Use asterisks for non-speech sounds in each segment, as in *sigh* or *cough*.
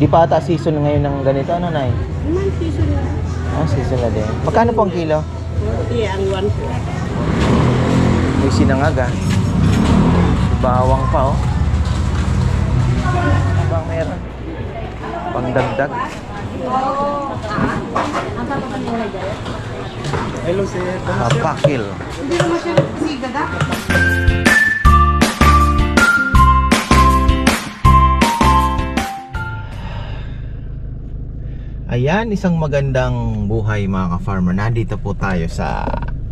Di pa ata season ngayon ng ganito, ano na Naman season na. Ah, season na din. Magkano po ang kilo? Iya, ang one po. May sinangag ah. Bawang pa oh. Ano bang meron? Pangdagdag. Hello sir. Papakil. Hindi naman siya siga da. Ayan, isang magandang buhay mga ka-farmer. Nandito po tayo sa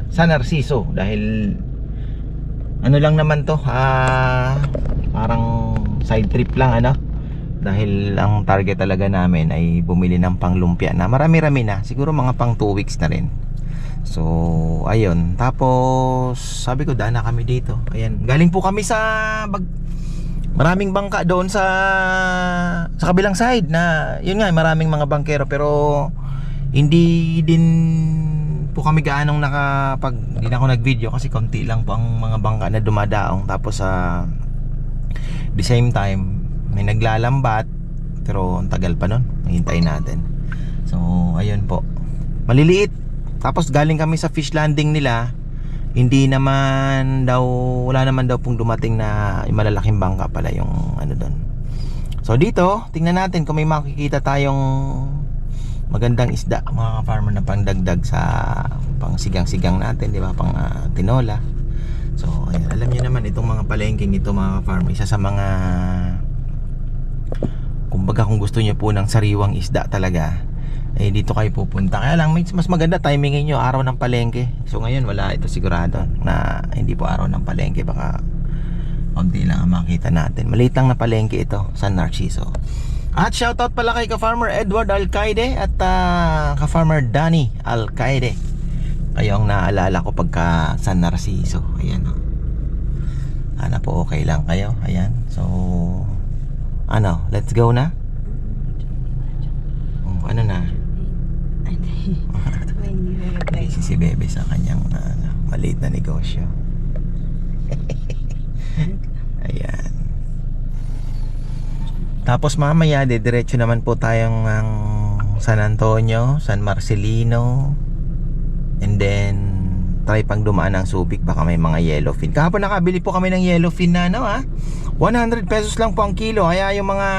San Narciso dahil ano lang naman to, ah, parang side trip lang ano. Dahil ang target talaga namin ay bumili ng panglumpia na marami-rami na, siguro mga pang 2 weeks na rin. So, ayun. Tapos, sabi ko, daan na kami dito. Ayan. Galing po kami sa bag, maraming bangka doon sa sa kabilang side na yun nga maraming mga bangkero pero hindi din po kami gaanong nakapag hindi na ako nag-video kasi konti lang po ang mga bangka na dumadaong. Tapos sa the same time may naglalambat pero ang tagal pa nun hintayin natin. So ayun po. Maliliit. Tapos galing kami sa fish landing nila hindi naman daw wala naman daw pong dumating na malalaking bangka pala yung ano doon. So dito, tingnan natin kung may makikita tayong magandang isda mga farmer na pangdagdag sa pang sigang-sigang natin, di ba? Pang ah, tinola. So, ayan, alam niyo naman itong mga palengking ito mga farmer, isa sa mga kumbaga kung gusto niyo po ng sariwang isda talaga, eh dito kayo pupunta. Kaya lang mas maganda timingin nyo araw ng palengke. So ngayon wala ito sigurado na hindi po araw ng palengke baka konti lang ang makita natin. Maliit lang na palengke ito, San Narciso. At shoutout pala kay ka-farmer Edward Alcaide at ah, ka-farmer Danny Alcaide. Kayo ang naalala ko pagka San Narciso. Ayan o. Sana po okay lang kayo. Ayan. So, ano, let's go na? Oh, ano na? Busy si Bebe sa kanyang ano, maliit na negosyo. *laughs* Ayan. Tapos mamaya, diretso naman po tayong ang San Antonio, San Marcelino, and then try pang dumaan ng Subic baka may mga yellowfin. Kahapon nakabili po kami ng yellowfin na ano ha. 100 pesos lang po ang kilo. Kaya yung mga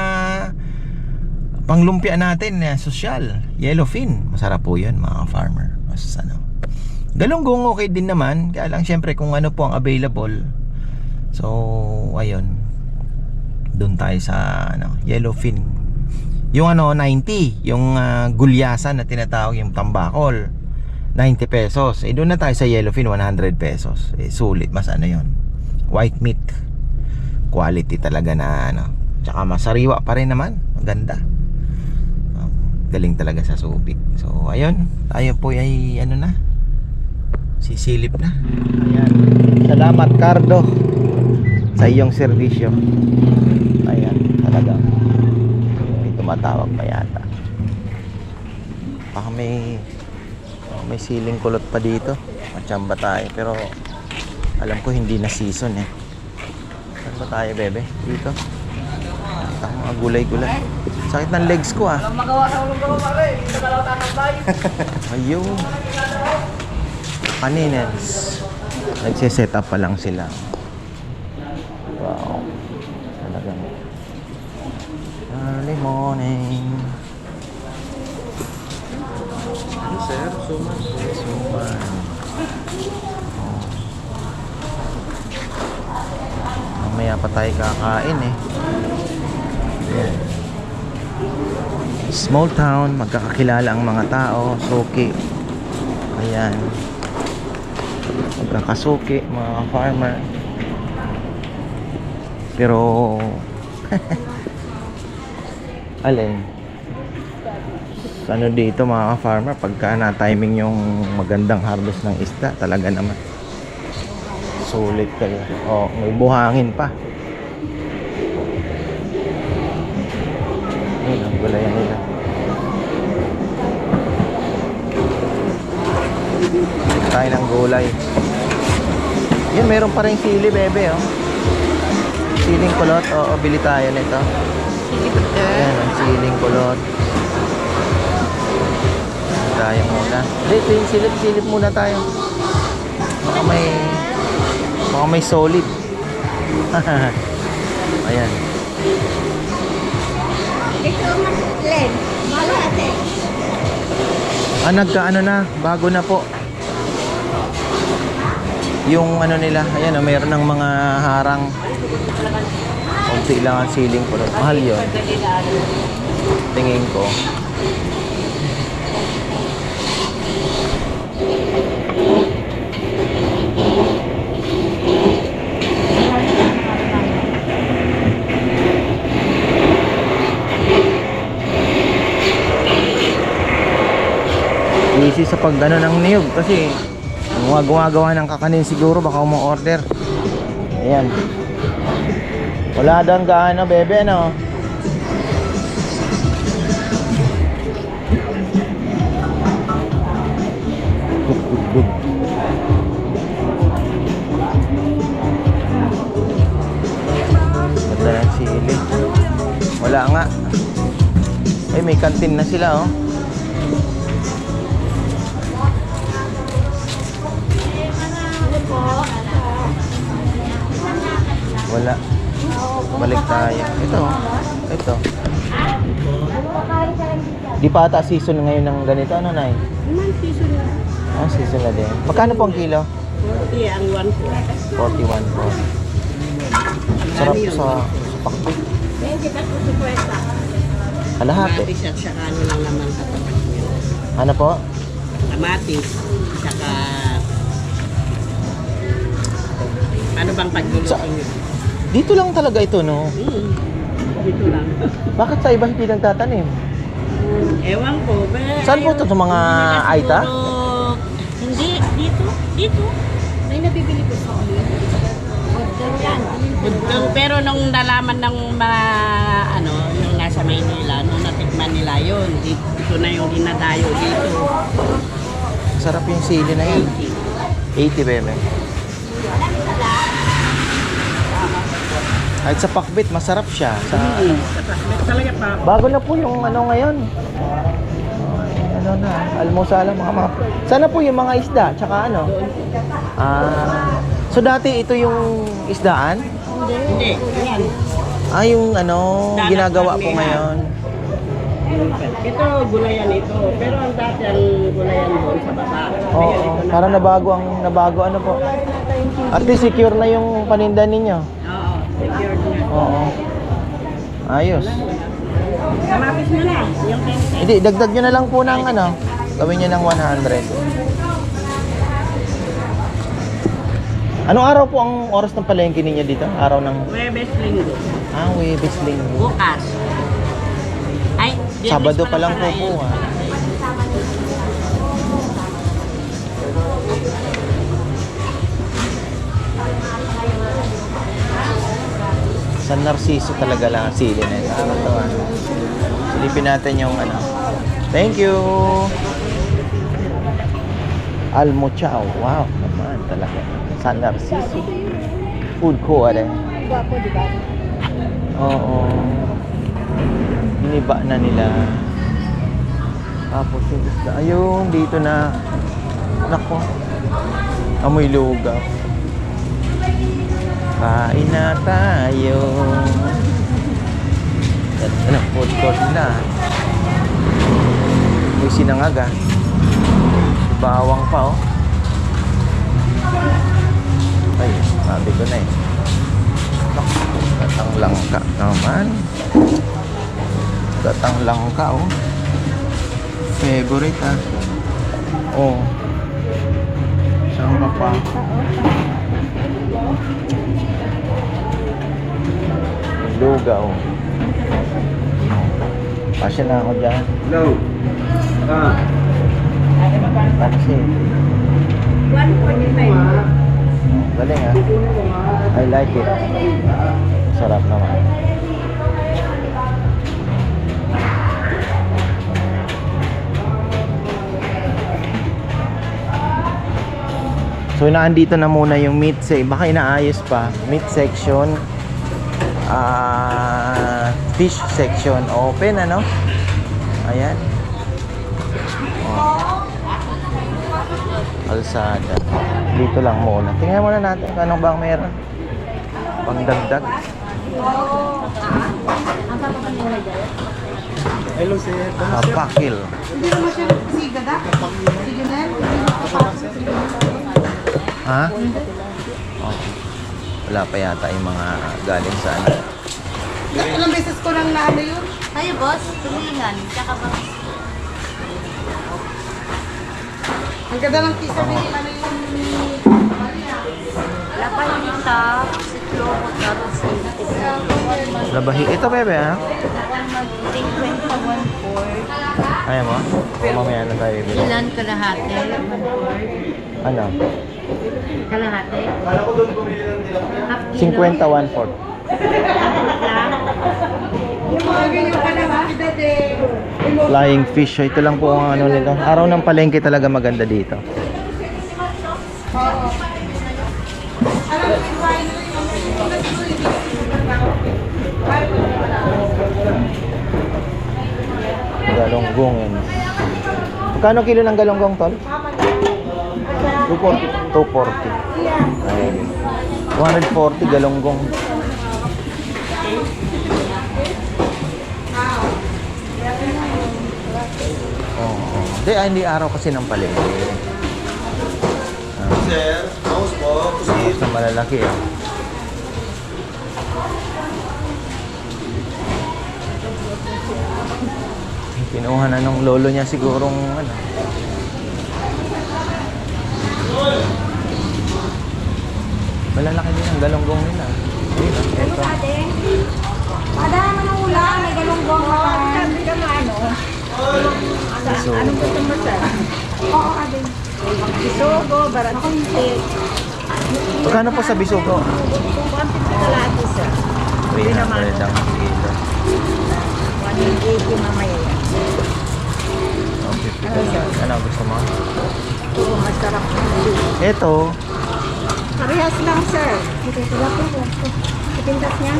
panglumpia natin na sosyal, yellowfin. Masarap po 'yun mga farmer. Mas ano. Galunggong okay din naman. Kaya lang syempre kung ano po ang available. So, ayun. Doon tayo sa ano, yellowfin. Yung ano 90, yung ah, gulyasan na tinatawag yung tambakol. 90 pesos. Eh doon na tayo sa yellowfin 100 pesos. Eh sulit mas ano 'yon. White meat. Quality talaga na ano. Tsaka masariwa pa rin naman. Maganda. Galing talaga sa subik. So ayun, tayo po ay ano na. Sisilip na. Ayan. Salamat Cardo sa iyong serbisyo. Ayan, talaga. May tumatawag pa yata. Baka may may siling kulot pa dito. Machamba tayo pero alam ko hindi na season eh. Saan ba tayo, bebe? Dito. Ito, mga gulay-gulay. Sakit ng legs ko ah. Magawa sa ulong gawa pare. Hindi ka lang tatambay. *laughs* Ayun. Kaninens. Nagsiset up pa lang sila. Wow. Talagang. Early morning. Sir, so much. Suman. Oh. Mamaya pa tayo kakain eh. Small town, magkakakilala ang mga tao, suki. Ayan. Magkakasuki, mga farmer. Pero *laughs* alin? ano dito mga farmer pagka na timing yung magandang harvest ng isda talaga naman sulit kayo oh may buhangin pa ayun ang gulayan nila Bili tayo ng gulay yun meron pa rin sili bebe oh siling kulot oo bili tayo nito Sige, Ayan, ang sili siling kulot. Tayo muna. Hindi, ito yung silip-silip muna tayo. Baka may... Baka may solid. *laughs* Ayan. Ito ang len. Mala ate. Ah, nagkaano na, bago na po. Yung ano nila, ayan, oh, mayroon ng mga harang. Kunti lang ang ceiling po. Mahal yun. Tingin ko. Easy sa pag ano ng niyog kasi mga gumagawa ng kakanin siguro baka umu-order. Ayan. Wala gaano, bebe, ano? Gug, gug. Ganda ng sili. Wala nga. Eh, may kantin na sila, oh. Balik tayo. Ito. Ito. Di pa ata season ngayon ng ganito. Ano, Nay? Naman piso na. Ah, season na din. Magkano po ang kilo? 40 ang one po. 41 po. Sarap sa, sa po si Kwesta? Kalahati. Kamatis at saka ano lang naman katapat niyo. Ano po? Kamatis. Saka... Ano bang pagluluto Sa- niyo? Dito lang talaga ito, no? Hmm. Dito lang. Bakit sa iba hindi nagtatanim? Ewan ko. Ba, Saan po ito? Sa mga Aita? Hindi. Dito. Dito. May nabibili ko sa Budgang, pero nung nalaman ng mga ano, yung nasa Maynila, nung natikman nila yun, dito, ito na yung dinadayo dito. Sarap yung sili na yan. 80, bebe. Kahit sa pakbit, masarap siya. Sa, Hmm. Talaga pa. Bago na po yung ano ngayon. Ano na, almusal mga mga. Sana po yung mga isda, tsaka ano? Ah, so dati ito yung isdaan? Hindi. Yan. Ah, yung ano, ginagawa po ngayon. Ito, gulayan ito. Pero ang dati ang gulayan doon sa baba. Oo, Kaya ito na- para nabago ang nabago ano po. At least secure na yung paninda ninyo. Oo, secured na. Oo. Ayos. Kamapis na. Yung 10 Hindi, dagdag nyo na lang po ng ano. Gawin nyo ng 100. Anong araw po ang oras ng palengke ninyo dito? Araw ng... Webes linggo. Ah, Webes Linggo. Bukas. Ay, Sabado pa lang po po ah. San Narciso talaga lang ang sili na ito. Nakakatawa. Silipin natin yung ano. Thank you! Almochao. Wow, naman talaga. San Narciso. Food court eh. Gwapo, di ba? Oo. Iniba na nila. Tapos yung isda. Ayun, dito na. Nako. Amoy lugaw. Kain na tayo. Yan, ano, food court na. May sinangag ah. Bawang pa oh. Ay, sabi ko na eh. Gatang langka naman. Gatang langka, oh. Favorite, ah. Oh. Saan ka pa? Lugaw. Pasya na ako dyan. Hello. Ah. Pansin. 145. Galing, ah. I like it. Sarap naman. So naandito na muna yung meat se baka inaayos pa. Meat section. Ah, fish section. Open, ano? Ayan. Oh. Kalsada. Dito lang muna. Tingnan muna natin kung anong bang meron. Pangdagdag. Hello, sir. Papakil. Ha? Oh. Wala pa yata yung mga galing sa ano. Ilang beses ko nang naano yun? Kayo, boss, tulingan. Tsaka ba? Ang ganda ng tisa ni ano yung... Lapanita, si Clomo, tapos si Labahi. Ito, bebe, ha? 21 Kaya mo? O mamaya na tayo bibili. Ilan kalahati? Ano? Kalahati? Half kilo? 51 fourth. Yung mga ganyan ka na ba? Flying fish. So, ito lang po ang ano nito. Araw ng palengke talaga maganda dito. Galonggong yan. Magkano kilo ng galonggong, tol? 240. 240. Ayun. 240 galonggong. Oh, Hindi, ah, hindi araw kasi ng palengke. Ah, Sir, mouse po. Tapos na malalaki ah. Kinuha na nung lolo niya sigurong ano. Malalaki din ang galonggong nila. Ayun, ah, ito. Madami mo ng ulan, may galunggong ka. Sabi ka ano? So, Oo, ate. Isogo, baratite. magkano po sa bisugo? Kumpit ka kalahati sa 300 ang kilo. 180 mamaya Ano gusto mo? Ito, Parehas lang, sir. Ito, sila po. Ipintas niya.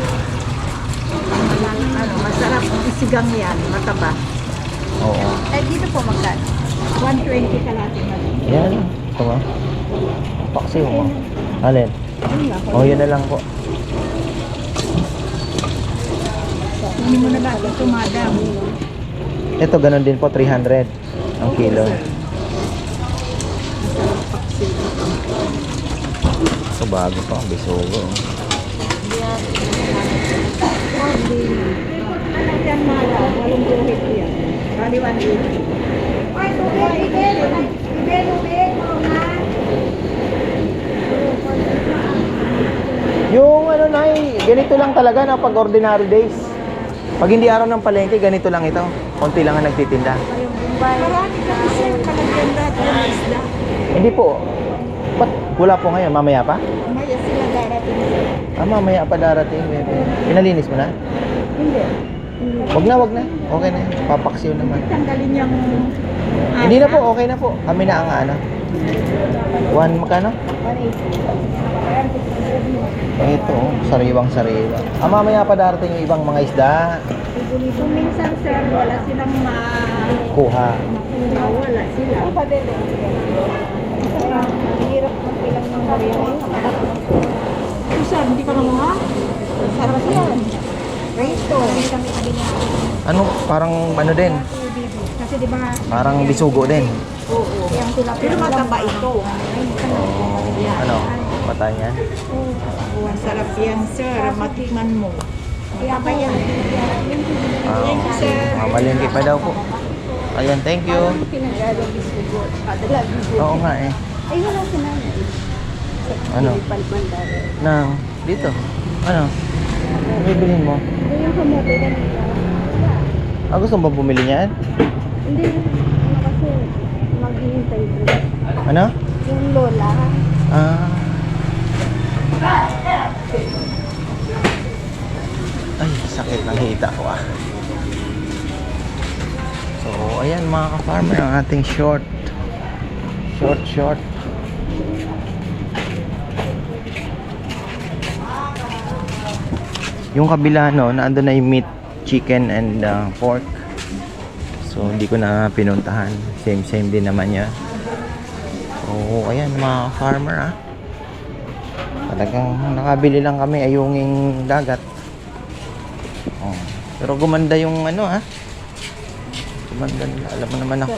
Ano, masarap. Isigang yan, mataba. oo. Eh, dito po magkano? 120 kalahati na lang. Yan. Ito mo. Paksiw mo. Alin? Oh, yun na lang po. Hindi mo na lahat ito, madam. Ito, ganun din po, 300 ang kilo. Ito bago pa, ang bisugo. yan, madam? Walang buhit yan. Bali 180. Ay, tubig, tubig. Tubig, tubig. Yung ano na, ganito lang talaga na pag ordinary days. Pag hindi araw ng palengke, ganito lang ito. Konti lang ang nagtitinda. Marami kasi sir, kalagyan lahat ng isla. Hindi po. Ba't wala po ngayon? Mamaya pa? Maya sila darating. Ah, mamaya pa darating. Pinalinis mo na? Hindi. Wag na, wag na. Okay na. Papaksiw naman. Tanggalin yung... Hindi na po, okay na po. Kami na ang ano. One, magkano? 180. Ito, oh, sariwang sariwa. Ah, mamaya pa darating yung ibang mga isda. Kung minsan sir, wala silang ma... Kuha. makuha. Wala sila. Hirap magpilang ng. Ito sir, hindi ka namuha? Sarap yan. Ano, parang ano din. Kasi di ba... Parang bisugo din. Oo. Yung sila. Pero mataba ito. Ano, patay yan. Masarap yan sir. Matikman mo. Kaya ba yan? Ah, Thank you sir. mamalingki pa daw po. Ayan, thank you. Pinagalo bisugo. Padala bisugo. Oo nga eh. Ay, wala si nanay. Ano? Nang, dito. Ano? Ano bibilhin mo? Ito yung kamote kanina. Ah, gusto mo ba bumili niyan? Hindi. Ano kasi maghihintay ko. Ano? Yung lola. Ah. Ay, sakit ng hita ko ah. So, ayan mga ka-farmer ang ating short. Short, short. Yung kabila no, naando na yung meat chicken and uh, pork. So hindi ko na pinuntahan. Same same din naman niya. So ayan mga farmer ah. Talagang nakabili lang kami ayunging dagat. Oh. Pero gumanda yung ano ah. Gumanda nila. Alam mo naman ako.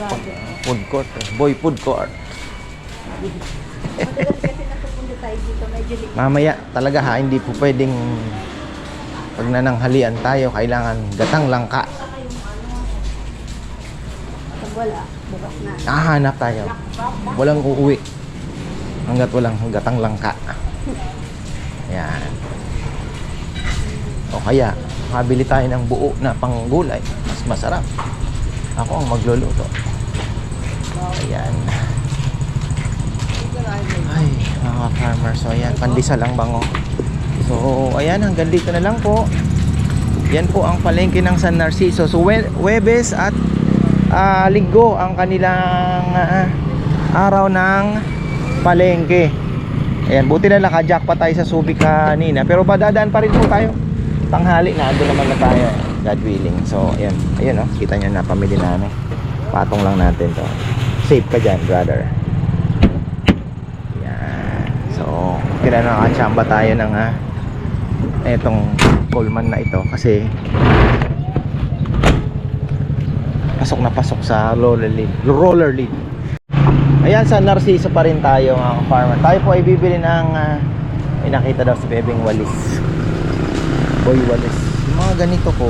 Food court. eh. Boy food court. *laughs* Mamaya talaga ha, hindi po pwedeng pag nananghalian tayo, kailangan gatang langka. pag wala, bukas na. Hahanap tayo. Walang uuwi. Hanggat walang gatang langka. Yan. O kaya, makabili tayo ng buo na panggulay. Mas masarap. Ako ang magluluto. Ayan. Ay, mga farmer. So, ayan. Pandisa lang bango. So, ayan. Hanggang dito na lang po. Yan po ang palengke ng San Narciso. So, We- Webes at ah, Linggo ang kanilang ah, araw ng palengke. Ayan, buti na naka-jackpot tayo sa Subic kanina. Pero padadaan pa rin po tayo. Tanghali na, ando naman na tayo. God willing. So, ayan. Ayun, oh. Kita nyo na pamili namin. Patong lang natin to. Safe ka dyan, brother. Yan. So, kaya nakachamba tayo ng ah, etong Coleman na ito kasi pasok na pasok sa roller lead. Roller lead. Ayan, sa Narciso pa rin tayo mga farmer. Tayo po ay bibili ng ah, may nakita daw si Bebeng Walis. Boy Walis. Yung mga ganito ko,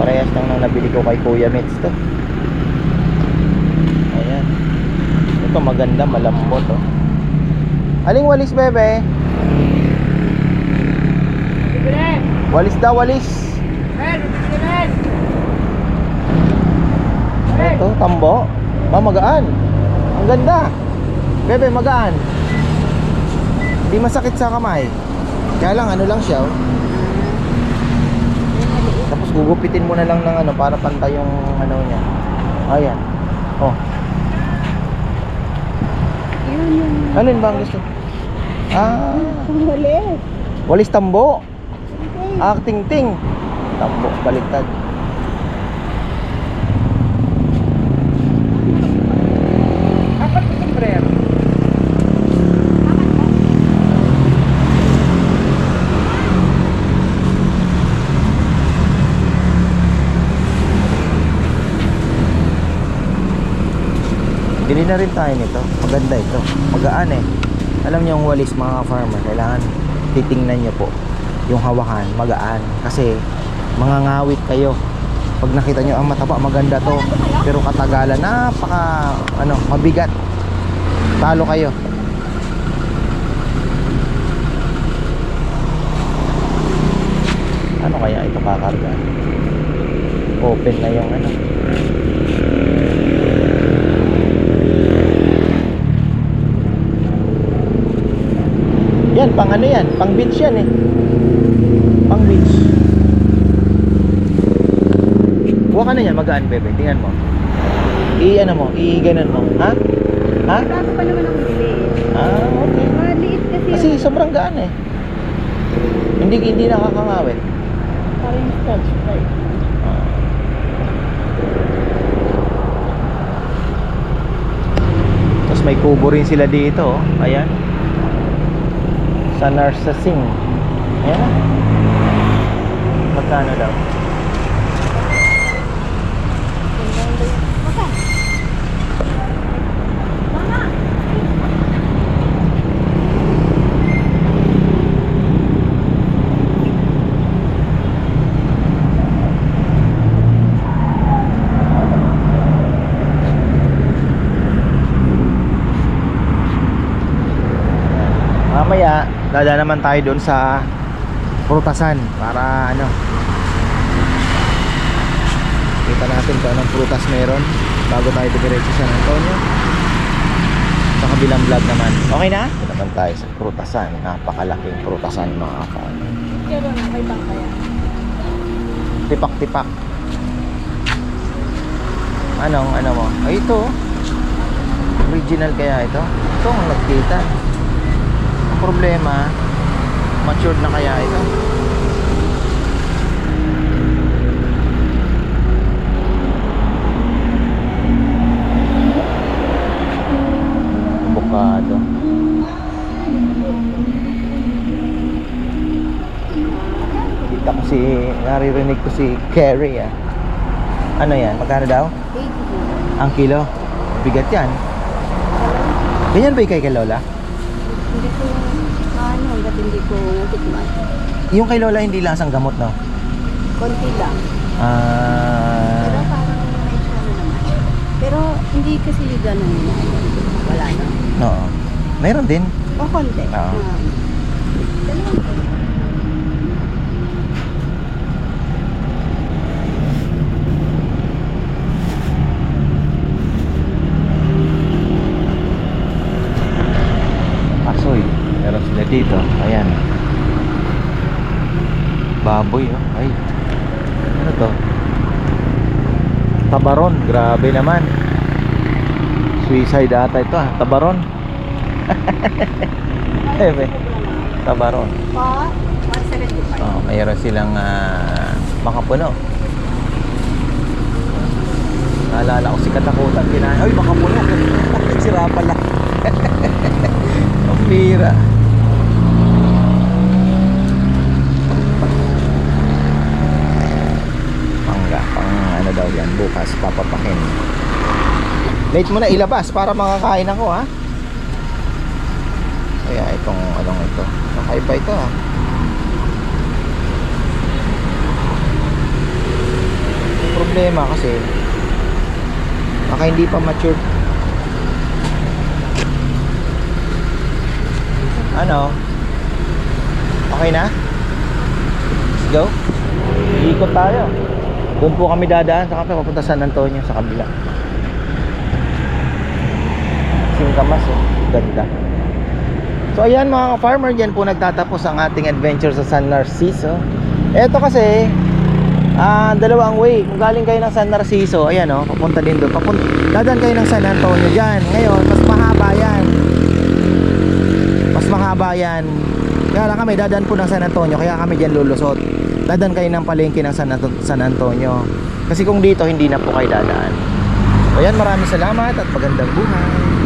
parehas lang nang nabili ko kay Kuya Mitz to. Ayan. Ito maganda, malambot oh. Aling walis, bebe? Walis daw, walis. Ito, tambo. Ma, magaan. Ang ganda. Bebe, magaan. Di masakit sa kamay. Kaya lang, ano lang siya, oh. Tapos gugupitin mo na lang ng ano para pantay yung ano niya. Ayan. Oh. Yun yung Alin ba ang gusto? Ah, huli. walis tambo. Acting ting. Tambo, baliktad. Apat na sombrero. Bili na rin tayo nito. Maganda ito. Magaan eh. Alam niyo yung walis mga farmer, kailangan titingnan niyo po yung hawakan, magaan. Kasi mga ngawit kayo. Pag nakita niyo ang mataba, maganda to. Pero katagalan, napaka ano, mabigat. Talo kayo. Ano kaya ito kakarga? Open na yung ano. Yan, pang ano yan? Pang beach yan eh. Pang beach. Huwag ka na yan, magaan bebe. Tingnan mo. I ano mo, i ganon mo. Ha? Ha? Kaso pa naman ang bili. Ah, okay. Maliit kasi, Kasi yung sobrang gaan eh. Hindi hindi nakakangawit. parang scotch tape. Ah. Tapos may kubo rin sila dito, oh. Ayan. Sa Narsasing. Ayan. Magkano daw? Mamaya, dada naman tayo doon sa prutasan para ano kita natin kung anong prutas meron bago tayo dumiretso sa San Antonio sa kabilang vlog naman okay na? Ito naman tayo sa prutasan napakalaking prutasan mga kaya? tipak tipak anong ano mo? ay ito original kaya ito? ito ang nagkita problema matured na kaya ito? Bukado kita ko si naririnig ko si Kerry ah. Ano yan? Magkano daw? 80 ang kilo. Bigat yan. Ganyan ba ikay kay Lola? hindi ko hindi ko natikman. Yung kay Lola hindi lasang gamot, no? Konti lang. Pero Ah... parang medyo ano naman. Pero hindi kasi ganun. Wala na. Oo. Meron din. O konti. Oo. Ah. Dalawang konti. Asoy. Meron sila dito. Ayan. Baboy, oh. Ay. Ano to? Tabaron. Grabe naman. Suicide ata ito, ah. Tabaron. *laughs* Ebe. Tabaron. Pa, 175. Oh, mayroon silang ah, makapuno. Naalala ko si Katakutan. Kina, Ay, makapuno. *laughs* Sira pala. *laughs* Ang bira. Pangga. Pang ano daw yan. Bukas papapakin. Late mo na ilabas para makakain ako ha. Kaya itong anong ito. Kakaiba ito ha. Problema kasi baka hindi pa mature ano okay na let's go ikot tayo doon po kami dadaan sa kape papunta San Antonio sa kabila singkamas oh ganda so ayan mga farmer dyan po nagtatapos ang ating adventure sa San Narciso eto kasi Ah, dalawang way. Kung galing kayo ng San Narciso, ayan oh, papunta din doon. Papunta, dadan kayo ng San Antonio diyan. Ngayon, mas mahaba 'yan. Mas mahaba 'yan. Kaya lang kami dadan po ng San Antonio, kaya kami diyan lulusot. Dadan kayo ng palengke ng San, San Antonio. Kasi kung dito hindi na po kayo dadaan. So, ayan, maraming salamat at magandang buhay.